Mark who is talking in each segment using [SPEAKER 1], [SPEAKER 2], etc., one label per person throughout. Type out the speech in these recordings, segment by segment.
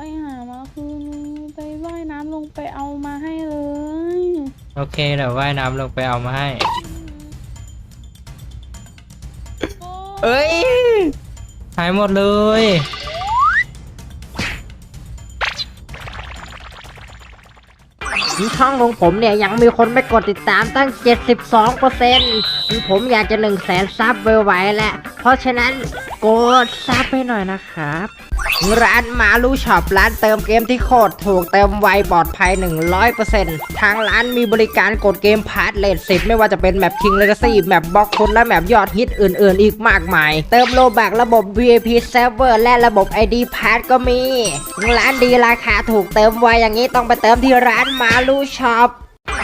[SPEAKER 1] ไปหามาคืนนึงไปว่ายน้ำลงไปเอามาให้เลย
[SPEAKER 2] โอเคเดี๋ยวว่ายน้ำลงไปเอามาให้
[SPEAKER 1] โอ้
[SPEAKER 2] เอ้ย หายหมดเลย
[SPEAKER 3] ที่ช่องของผมเนี่ยยังมีคนไม่กดติดตามตั้ง 72%คือผมอยากจะ 1 0 0 0 0แสนซับไวๆแหละ เพราะฉะนั้นกดซับไปหน่อยนะครับ ร้านมาลูช็อปร้านเติมเกมที่โคตรถูกเติมไวปลอดภัย 100%ทางร้านมีบริการกดเกมพาร์ทเลท10ไม่ว่าจะเป็นแมป King Legacy แมปบล็อกคุณและแมปยอดฮิตอื่นๆ อีกมากมาย เติมโลบักระบบ VIP Server และระบบ ID Pass ก็มี ร้านดีราคาถูกเติมไวอย่างนี้ต้องไปเติมที่ร้านมาลูช็อป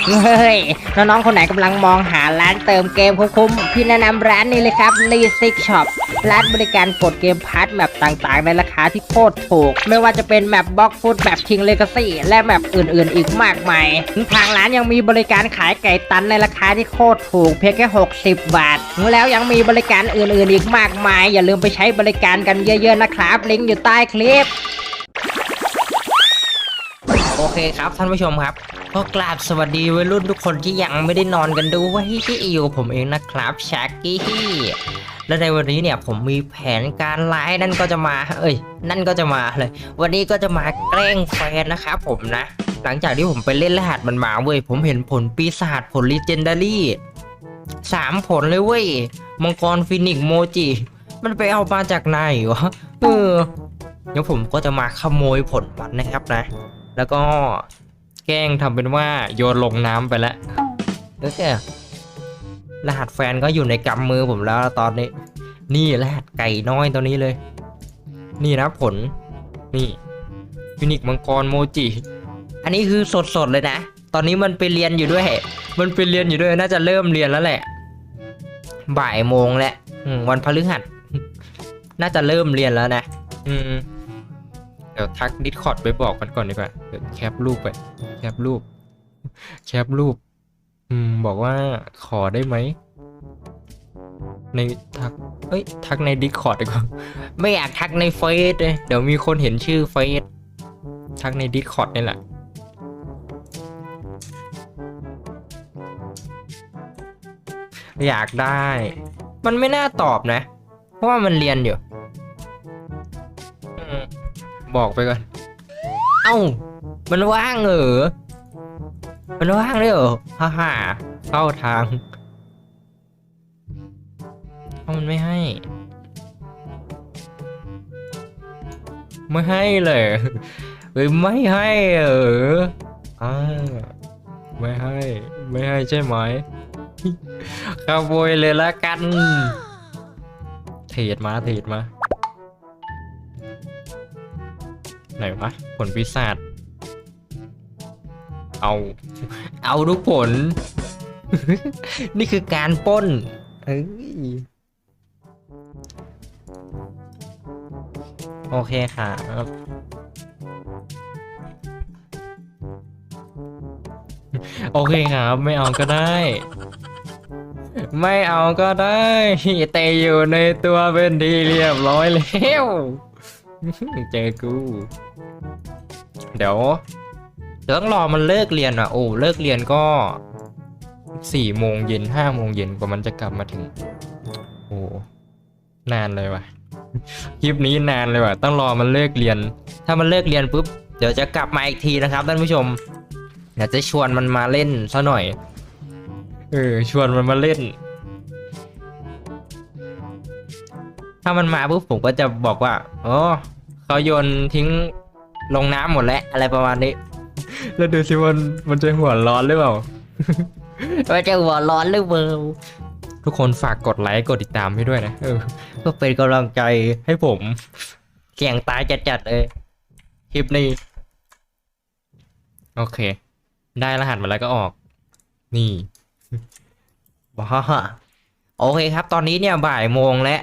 [SPEAKER 3] เฮ้ยน้องๆคนไหนกำลังมองหาร้านเติมเกมคุ้มๆพี่แนะนำร้านนี้เลยครับ l e s i k Shop ร้านบริการกดเกมพาร์ทแมปต่างๆ ในราคาที่โคตรถูก ไม่ว่าจะเป็นแมปบล็อกฟุตแมป King Legacy และแมปอื่นๆ อีกมากมาย ทางร้านยังมีบริการขายไก่ตันในราคาที่โคตรถูก เพียงแค่ 60 บาท แล้วยังมีบริการอื่นๆ อีกมากมาย อย่าลืมไปใช้บริการกันเยอะๆนะครับลิงก์อยู่ใต้คลิป
[SPEAKER 2] เคครับท่านผู้ชมครับก็กราบสวัสดีวัยรุ่นทุกคนที่ยังไม่ได้นอนกันด้วยที่อยู่ผมเองนะครับชาร์กี้และในวันนี้เนี่ยผมมีแผนการไลฟ์นั่นก็จะมา เอ้ย นั่นก็จะมาเลย วันนี้ก็จะมาแกล้งแฟนนะครับผมนะ หลังจากที่ผมไปเล่นรหัสมันมาเว้ยผมเห็นผลปีศาจผลลีเจนดารี่สามผลเลยเว้ยมังกรฟินิกซ์โมจิมันไปเอามาจากไหนวะเออเดี๋ยวผมก็จะมาขโมยผลมันนะครับนะ แล้วก็แกล้งทำเป็นว่าโยนลงน้ำไปแล้วแล้วแกรหัสแฟนก็อยู่ในกำมือผมแล้วตอนนี้ นี่รหัสไก่น้อยตัวนี้เลย นี่นะผล นี่ฟินิกมังกรโมจิ อันนี้คือสดๆเลยนะ ตอนนี้มันไปเรียนอยู่ด้วย มันไปเรียนอยู่ด้วย น่าจะเริ่มเรียนแล้วแหละ บ่ายโมงแหละวันพฤหัส น่าจะเริ่มเรียนแล้วนะ อืม เดี๋ยวทักดิสคอร์ดไปบอกกันก่อนดีกว่าเดี๋ยวแคปรูปไปแคปรูป แคปรูป อืม บอกว่าขอได้ไหม ในทัก เอ้ย ทักในดิสคอร์ดดีกว่า ไม่อยากทักในเฟซเลย เดี๋ยวมีคนเห็นชื่อเฟซ ทักในดิสคอร์ดนี่แหละอยากได้ มันไม่น่าตอบนะ เพราะว่ามันเรียนอยู่ บอกไปก่อน เอ้า มันว่างเหรอ มันว่างเลยเหรอฮ่าฮ่าเข้าทางเอามันไม่ให้ ไม่ให้เลยเฮ้ยไม่ให้เหรออ่าไม่ให้ ไม่ให้ใช่ไหมขโมยเลยละกัน เทรดมาเทรดมา ไหนวะ ผลปีศาจเอา เอาทุกผล นี่คือการปล้นเอ้ยโอเคครับโอเคครับ ไม่เอาก็ได้ ไม่เอาก็ได้แต่อยู่ในตัวเป็นดีเรียบร้อยแล้ว เจอกู เดี๋ยวเดี๋ยวต้องรอมันเลิกเรียนอะ โอ้เลิกเรียนก็สี่โมงเย็นห้าโมงเย็นกว่ามันจะกลับมาถึง โอ้นานเลยว่ะคลิปนี้นานเลยว่ะ ต้องรอมันเลิกเรียน ถ้ามันเลิกเรียนปุ๊บเดี๋ยวจะกลับมาอีกทีนะครับท่านผู้ชมเดี๋ยวจะชวนมันมาเล่นซะหน่อย เออชวนมันมาเล่น ถ้ามันมาปุ๊บผมก็จะบอกว่าอ๋อเขาโยนทิ้งลงน้ำหมดแล้วอะไรประมาณนี้ แล้วดูสิมันมันจะหัวร้อนหรือเปล่ามันจะหัวร้อนหรือเปล่าทุกคนฝากกดไลค์กดติดตามให้ด้วยนะเออเพื่อเป็นกำลังใจให้ผมเสี่ยงตายจัดๆเลยคลิปนี้ โอเค ได้รหัสมาแล้วก็ออก นี่ว้าโอเคครับ ตอนนี้เนี่ยบ่ายโมงแล้ว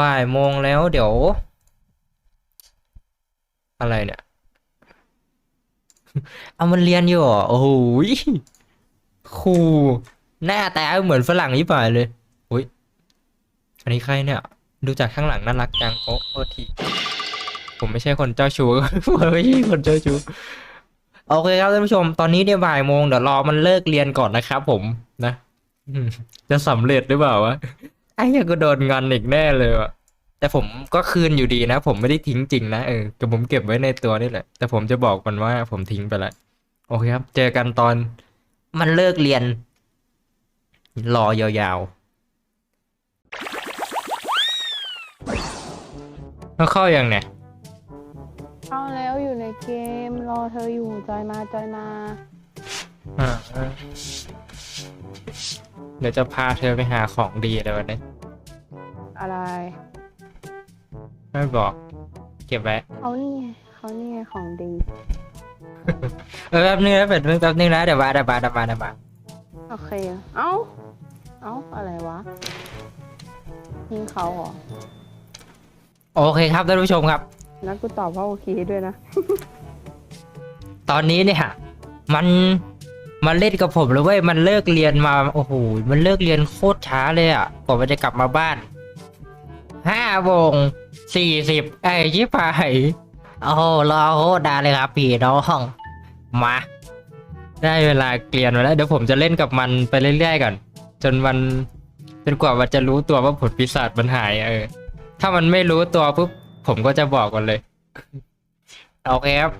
[SPEAKER 2] บ่ายโมงแล้วเดี๋ยว อะไรเนี่ย เอามันเรียนอยู่เหรอโอ้โหยครูหน้าตาเหมือนฝรั่งยี่ป่าเลยอุ้ยอันนี้ใครเนี่ย ดูจากข้างหลังน่ารักจังโอ้โทษทีผมไม่ใช่คนเจ้าชู้ผมไม่ใช่คนเจ้าชู้โอเคครับท่านผู้ชม ตอนนี้เนี่ยบ่ายโมงเดี๋ยวรอมันเลิกเรียนก่อนนะครับผมนะจะสำเร็จหรือเปล่าวะ ไอ้เหี้ยังก็โดนงอนอีกแน่เลยว่ะแต่ผมก็คืนอยู่ดีนะ ผมไม่ได้ทิ้งจริงนะเออแต่ผมเก็บไว้ในตัวนี่แหละ แต่ผมจะบอกมันว่าผมทิ้งไปแล้วโอเคครับ เจอกันตอน มันเลิกเรียน รอยาวๆแล้วเข้ายังเนี่ย
[SPEAKER 1] เข้าแล้วอยู่ในเกม รอเธออยู่จอยมาจอยมา
[SPEAKER 2] อ่า เดี๋ยวจะพาเธอไปหาของดีเลยวันนี้
[SPEAKER 1] อะไร
[SPEAKER 2] ไม่บอก เก็บไว้
[SPEAKER 1] เขานี่ไงเขานี่ไงของดี
[SPEAKER 2] เออแป๊บนึงนะแป๊บนึงแป๊บนึงนะเดี๋ยวมาเดี๋ยวมาเดี๋ยวมาเดี๋ยวมา
[SPEAKER 1] โอเค เอ้า เอ้า อะไรวะยิงเขาเหรอ
[SPEAKER 2] โอเคครับท่านผู้ชมครับ
[SPEAKER 1] แล้วกูตอบว่าโอเคด้วยนะ
[SPEAKER 2] ตอนนี้เนี่ยมัน มันเล่นกับผมเลยเว้ยมันเลิกเรียนมาโอ้โหมันเลิกเรียนโคตรช้าเลยอะกว่ามันจะกลับมาบ้านห้าโมงสี่สิบไอ้ชิบหายโอ้โหรอโคตรนาเลยครับพี่น้องมาได้เวลาเกลียนมาแล้วเดี๋ยวผมจะเล่นกับมันไปเรื่อยๆก่อนจนมันจนกว่ามันจะรู้ตัวว่าผลปีศาจมันหายเออ ถ้ามันไม่รู้ตัวปุ๊บผมก็จะบอกมันเลยโอเคครับ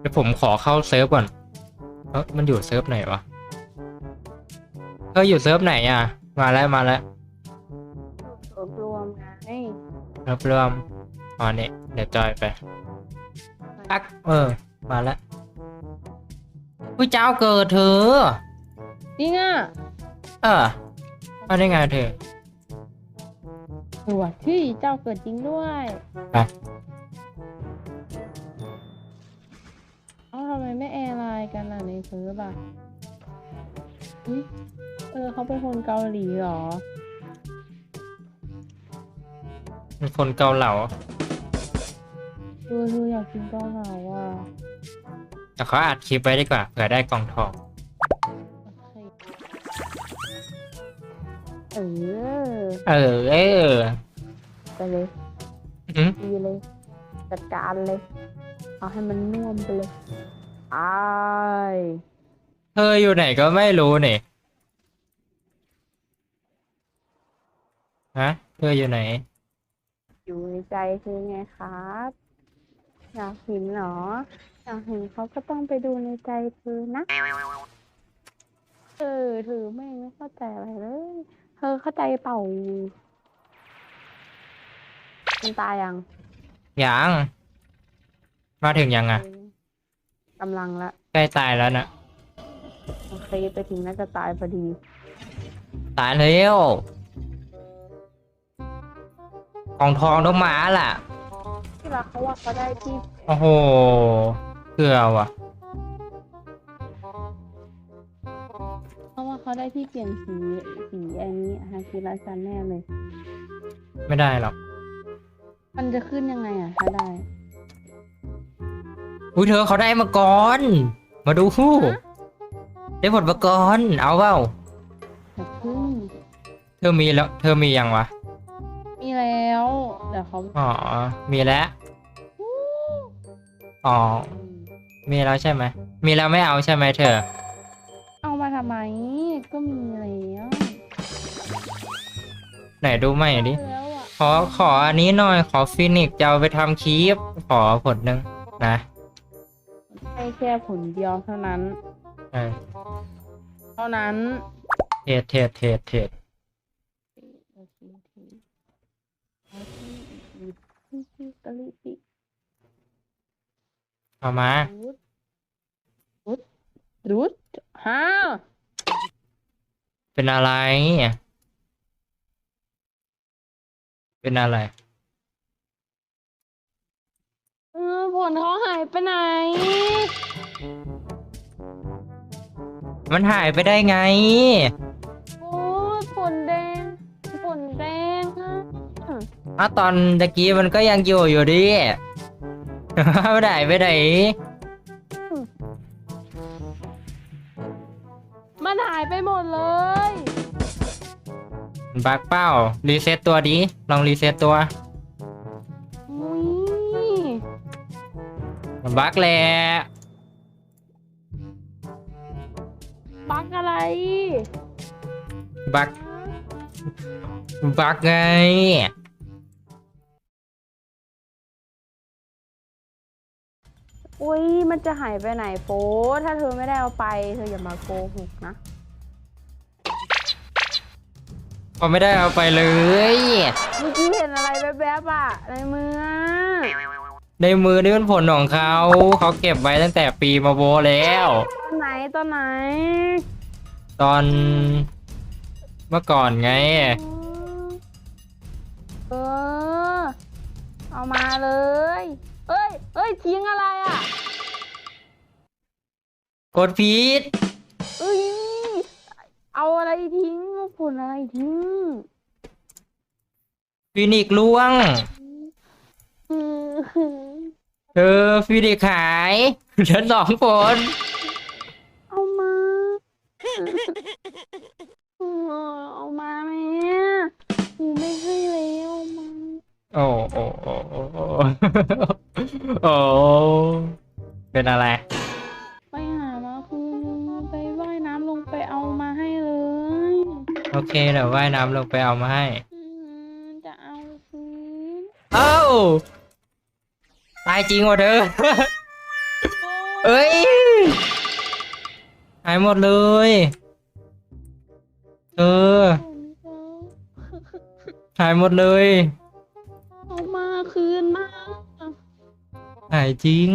[SPEAKER 2] เดี๋ยวผมขอเข้าเซิร์ฟก่อน เออมันอยู่เซิร์ฟไหนวะเอออยู่เซิร์ฟไหนอะ มาแล้วมาแล้ว
[SPEAKER 1] รวบรวมไง
[SPEAKER 2] เริ่มเริ่มอ๋อเนี่ยเดี๋ยวจอยไปปักเออ มาแล้วผู้เจ้าเกิดเธอ
[SPEAKER 1] จริงอะ
[SPEAKER 2] เออมาได้ไงเธอ
[SPEAKER 1] หัวที่เจ้าเกิดจริงด้วย ทำไมไม่แอร์ไลน์กันล่ะในเซิร์ฟอะอุ๊ยเออเขาเป็นคนเกาหลีเหรอ
[SPEAKER 2] เป็นคนเกาเหลา
[SPEAKER 1] เออเธออยากกินเกาเหลาอะ
[SPEAKER 2] แต่เขาอัดคลิปไว้ดีกว่าเผื่อได้กล่องทอง
[SPEAKER 1] โอเคเออ
[SPEAKER 2] เออ เออ
[SPEAKER 1] ไปเลย
[SPEAKER 2] อืม
[SPEAKER 1] ดีเลย จัดการเลย เอาให้มันน่วมไปเลย ไอาย
[SPEAKER 2] เธออยู่ไหนก็ไม่รู้นี่ฮะ เธออยู่ไหน
[SPEAKER 1] อยู่ในใจคือไงครับ อยากเห็นเหรอ อยากเห็นเขาก็ต้องไปดูในใจเธอนะ เออเธอไม่ไม่เข้าใจอะไรเลย เธอเข้าใจเปล่ามันตายยัง
[SPEAKER 2] ยัง มาถึงยังอะ
[SPEAKER 1] กำลังละ
[SPEAKER 2] ใกล้ตายแล้วนะ
[SPEAKER 1] โอเคไปถึงน่าจะตายพอดี
[SPEAKER 2] ตายแล้วกล่องทองต้องมาล่ะ
[SPEAKER 1] ที่รักเขาว่าเขาได้ที่
[SPEAKER 2] โอ้โหเกลือว่ะ
[SPEAKER 1] เพราะว่าเขาได้ที่เปลี่ยนสีสีอันนี้ฮาคิระซันแน่เลย
[SPEAKER 2] ไม่ได้หรอก
[SPEAKER 1] มันจะขึ้นยังไงอะ ถ้าได้
[SPEAKER 2] อุ้ยเธอเขาได้มาก่อน มาดูคู่ได้ผลมาก่อนเอาเปล่า
[SPEAKER 1] จะพึ่ง
[SPEAKER 2] เธอมีแล้ว เธอมียังวะ
[SPEAKER 1] มีแล้ว เดี๋ยวเขา
[SPEAKER 2] อ๋อ มีแล้ว อ๋อ มีแล้วใช่ไหม มีแล้วไม่เอาใช่ไหมเธอ
[SPEAKER 1] เอามาทำไม ก็มีแล้ว
[SPEAKER 2] ไหนดูใหม่ดิ
[SPEAKER 1] แล้วอะ
[SPEAKER 2] ขอขออันนี้หน่อย ขอฟินิกซ์จะเอาไปทำคลิป ขอผลหนึ่งนะ
[SPEAKER 1] ให้ แค่ผลเดียวเท่านั้น
[SPEAKER 2] เออ
[SPEAKER 1] เท่านั้น
[SPEAKER 2] เทรดเทรดเทรดเทรด
[SPEAKER 1] โอเคโอเคโอเคอีกอีกกะลิปิ
[SPEAKER 2] เอามา
[SPEAKER 1] รูดรูดรูดฮ่า
[SPEAKER 2] เป็นอะไร เป็นอะไร
[SPEAKER 1] เออผลเขาหายไปไหน
[SPEAKER 2] มันหายไปได้ไง
[SPEAKER 1] โอ้ยผลแดงผลแดงฮะ
[SPEAKER 2] อ้าวตอนตะกี้มันก็ยังอยู่อยู่ดิ ไม่ได้ไปไหน
[SPEAKER 1] มันหายไปหมดเลย
[SPEAKER 2] บักเป้า รีเซ็ตตัวดิ ลองรีเซ็ตตัว
[SPEAKER 1] อุ้ย
[SPEAKER 2] มันบักแหละ
[SPEAKER 1] บักอะไร
[SPEAKER 2] บักบักไง
[SPEAKER 1] อุ้ยมันจะหายไปไหนโฟถ้าเธอไม่ได้เอาไป เธออย่ามาโกหกนะ
[SPEAKER 2] ก็ไม่ได้เอาไปเลย
[SPEAKER 1] เมื่อกี้เห็นอะไรแวบๆอะในมืออะ
[SPEAKER 2] ในมือนี่มันผลของเขา เขาเก็บไว้ตั้งแต่ปีมาโบแล้ว
[SPEAKER 1] ตอนไหนตอนไหน
[SPEAKER 2] ตอนเมื่อก่อนไง
[SPEAKER 1] เออ เอามาเลย เอ้ย เอ้ยทิ้งอะไรอะ
[SPEAKER 2] กดพีด
[SPEAKER 1] เอ้ย เอาอะไรทิ้งผลอะไรทิ้ง
[SPEAKER 2] ฟินิกซ์ล่วง
[SPEAKER 1] อืม
[SPEAKER 2] เออฟินิกซ์ขายเหลือสองผล โอ้โอ้โอ้เป็นอะไร
[SPEAKER 1] ไปหามาคืนไปว่ายน้ำลงไปเอามาให้เลย
[SPEAKER 2] โอเคเดี๋ยวว่ายน้ำลงไปเอามาให้
[SPEAKER 1] อืมจะเอาคืน
[SPEAKER 2] เอ้าตายจริงว่ะเธอ เอ้ยหายหมดเลยเออหายหมดเลย
[SPEAKER 1] เอามาคืนมา
[SPEAKER 2] หายจริง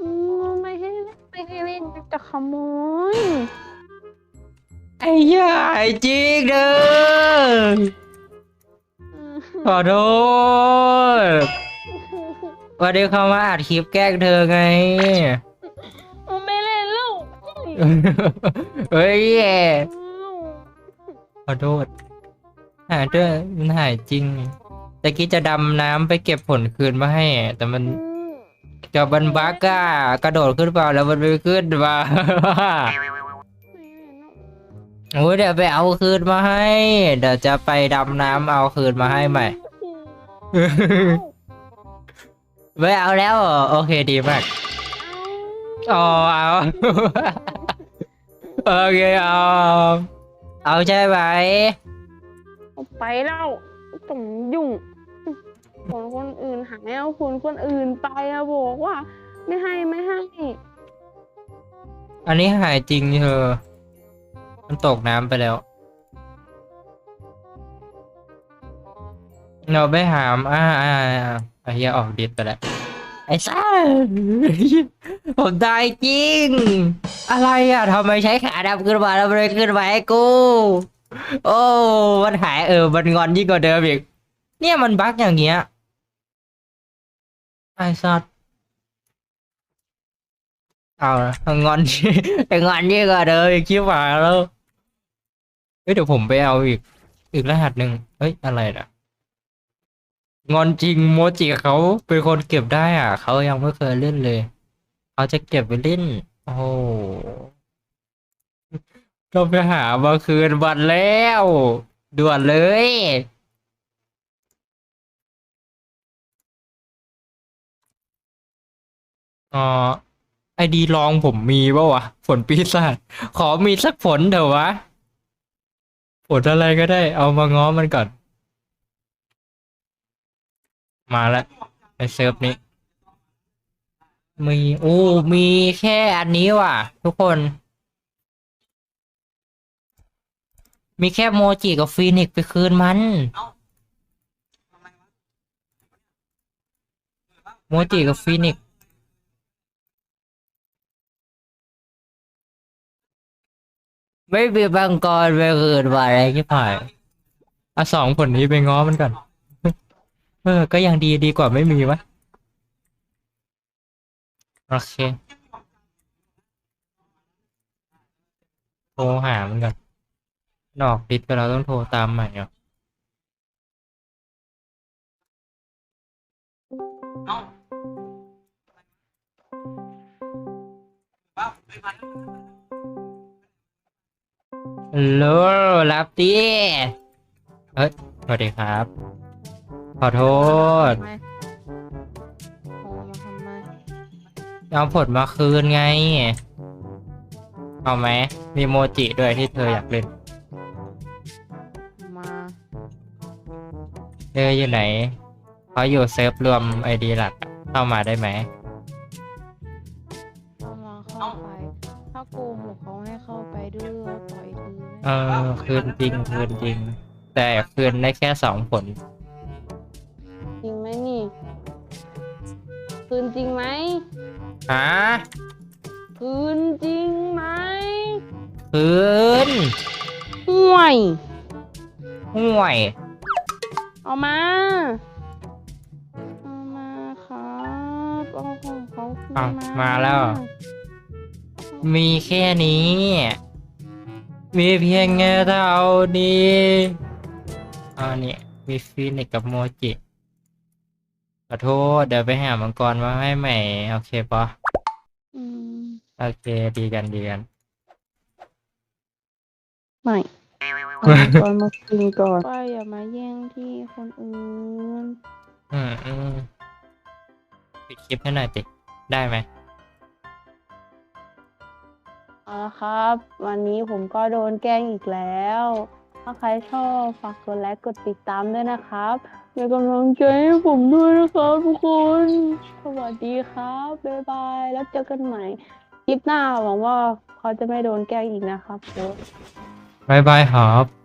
[SPEAKER 1] อืมไม่ให้ไม่ให้เล่นจะขโมย
[SPEAKER 2] ไอ้ยาหายจริงเด้อ
[SPEAKER 1] อืม
[SPEAKER 2] ขอโทษวันนี้เขามาอัดคลิปแกล้งเธอไง
[SPEAKER 1] เอาไม่เล่นแล้ว
[SPEAKER 2] เฮ้ยแย่
[SPEAKER 1] อ้าว
[SPEAKER 2] ขอโทษหายด้วยมันหายจริง ต่กี้จะดำน้ำไปเก็บผลคืนมาให้ แต่มันจอบันบักอะกระโดดขึ้นเปล่าแล้วมันไม่ขึ้นมาโอ้ยเดี๋ยวไปเอาคืนมาให้ เดี๋ยวจะไปดำน้ำเอาคืนมาให้ใหม่ไม่เอาแล้วโอเคดีมากอ๋อเอาโอเคเอาเอาใช่ไหม
[SPEAKER 1] ไปแล้วต้องยุ่ง คนคนอื่นหายเอาคนคนอื่นไปอะบอกว่า ไม่ให้ไม่ให้
[SPEAKER 2] อันนี้หายจริงเธอ มันตกน้ำไปแล้ว เราไปหามอ่าอ่าอ่าไอ้เหี้ยออกดิสไปแล้ว ไอ้ซ่าผมตายจริง อะไรอะทำไมใช้ขาดำขึ้นมาแล้วไม่ขึ้นมาให้กู โอ้ มันหายเออ มันงอนยิ่งกว่าเดิมอีกเนี่ยมันบั๊กอย่างเงี้ย ไอ้สัตว์เอาละงอนไอ้งอนยิ่งกว่าเดิมอีกชิบหายแล้วเฮ้ยเดี๋ยวผมไปเอาอีก อีกรหัสหนึ่งเฮ้ยอะไรนะงอนจริงโมจิเขาเป็นคนเก็บได้อะเขายังไม่เคยเล่นเลยเขาจะเก็บไปเล่น โอ้โหต้องไปหามาคืนวันแล้ว ด่วนเลย อ๋อไอดีลองผมมีปะวะผลปีศาจขอมีสักผลเถอะวะผลอะไรก็ได้ เอามาง้อมันก่อน มาแล้วในเซิร์ฟนี้ มีโอ้มีแค่อันนี้ว่ะ ทุกคน มีแค่โมจิกับฟีนิกซ์ไปคืนมันโมจิกับฟีนิก ไม่มีบังกรไปคืนว่าอะไรที่ผ่านอะสองผลนี้ไปง้อมันก่อน เออ ก็ยังดีดีกว่าไม่มีวะโอเคโทรหามันก่อนนอกดิสไปเราต้องโทรตามใหม่เหรอ ฮัลโหลลับตี้เฮ้ยสวัสดีครับ ขอโทษ
[SPEAKER 1] ทำม
[SPEAKER 2] เอาผลมาคืนไง เอาไหม มีโมจิด้วยที่เธออยากเล่น
[SPEAKER 1] มา
[SPEAKER 2] เธออยู่ไหนเขาอยู่เซิร์ฟรวมไอดีหลักเข้ามาได้ไหม เออคืนจริงคืนจริง แต่คืนได้แค่สองผล
[SPEAKER 1] จริงไหมนี่ คืนจริงไหม
[SPEAKER 2] ฮะ
[SPEAKER 1] คืนจริงไหม
[SPEAKER 2] คืน
[SPEAKER 1] ห่วย
[SPEAKER 2] ห่วย
[SPEAKER 1] เอามา เอามาครับเอาของเขาคืน
[SPEAKER 2] อะ
[SPEAKER 1] มา
[SPEAKER 2] มาแล้ว มีแค่นี้ มีเพียงแค่เท่านี้อันนี้มีฟีนิกซ์กับโมจิขอโทษเดี๋ยวไปหามังกรมาให้ใหม่ โอเคปะ
[SPEAKER 1] อืม
[SPEAKER 2] โอเคดีกันดีกัน
[SPEAKER 1] ไม่เอาก่อนมาคืนก่อนป้าอย่ามาแย่งที่คนอื่น
[SPEAKER 2] อืมอืมปิดคลิปให้หน่อยติได้ไหม
[SPEAKER 1] เอาละครับ วันนี้ผมก็โดนแกล้งอีกแล้ว ถ้าใครชอบฝากกดไลค์กดติดตามด้วยนะครับเป็นกำลังใจให้ผมด้วยนะครับทุกคน สวัสดีครับ บ๊ายบาย แล้วเจอกันใหม่คลิปหน้าหวังว่าเขาจะไม่โดนแกล้งอีกนะครับ
[SPEAKER 2] บายบายครับ